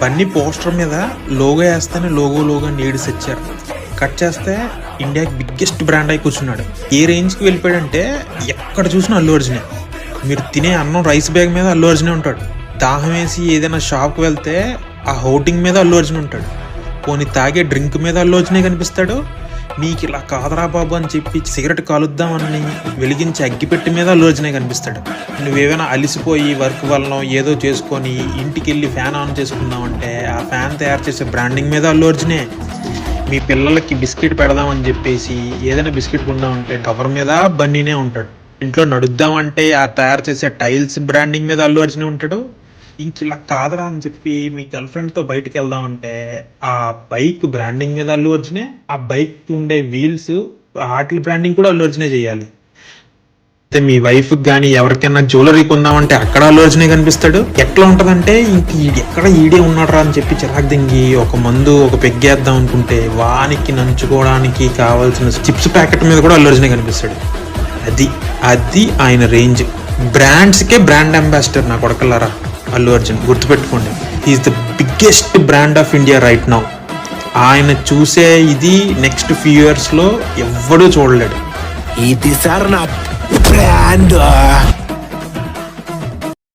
Bunny poster మీద logo వేస్తేనే logo logo నీడు ఇచ్చారు కట్ చేస్తే ఇండియాకి బిగ్గెస్ట్ బ్రాండ్ అయి కూర్చున్నాడు. ఏ రేంజ్కి వెళ్ళిపోయాడంటే ఎక్కడ చూసినా అల్లు అర్జునే. మీరు తినే అన్నం రైస్ బ్యాగ్ మీద అల్లు అర్జునే ఉంటాడు. దాహం వేసి ఏదైనా షాప్కి వెళ్తే ఆ హోటింగ్ మీద అల్లు అర్జున్ ఉంటాడు. పోనీ తాగే డ్రింక్ మీద అల్లు అర్జునే కనిపిస్తాడు. నీకు ఇలా కాదరా బాబు అని చెప్పి సిగరెట్ కాలుద్దామని వెలిగించి అగ్గిపెట్టి మీద అల్లు కనిపిస్తాడు. నువ్వేమైనా అలిసిపోయి వర్క్ వలన ఏదో చేసుకొని ఇంటికి వెళ్ళి ఫ్యాన్ ఆన్ చేసుకుందామంటే ఆ ఫ్యాన్ తయారు చేసే బ్రాండింగ్ మీద అల్లు అర్జునే మీ పిల్లలకి బిస్కెట్ పెడదామని చెప్పేసి ఏదైనా బిస్కెట్ కొందామంటే కవర్ మీద బన్నీనే ఉంటాడు. ఇంట్లో నడుద్దామంటే ఆ తయారు చేసే టైల్స్ బ్రాండింగ్ మీద అల్లు అర్జునే ఉంటాడు. ఇంక ఇలా కాదరా అని చెప్పి మీ గర్ల్ ఫ్రెండ్తో బయటకు వెళ్దామంటే ఆ బైక్ బ్రాండింగ్ మీద అల్లు అర్జునే ఆ బైక్ ఉండే వీల్స్ వాటి బ్రాండింగ్ కూడా అల్లు అర్జునే చేయాలి. అయితే మీ వైఫ్ కానీ ఎవరికైనా జ్యువెలరీ కొందామంటే అక్కడ అల్లు అర్జునే కనిపిస్తాడు. ఎట్లా ఉంటదంటే ఇంక ఎక్కడ ఈడే ఉన్నాడు అని చెప్పి చిరాకు దింగి ఒక మందు ఒక పెగ్గేద్దాం అనుకుంటే వానికి నంచుకోవడానికి కావాల్సిన చిప్స్ ప్యాకెట్ మీద కూడా అల్లు కనిపిస్తాడు. అది అది ఆయన రేంజ్. బ్రాండ్స్కే బ్రాండ్ అంబాసిడర్ నా కొడకల్లారా. అల్లు అర్జున్ గుర్తుపెట్టుకోండి. Is the biggest brand of India right now ఆయన చూసే ఇది నెక్స్ట్ ఫ్యూ ఇయర్స్లో ఎవ్వడూ చూడలేడు. ఇది సార్ నా బ్రాండ్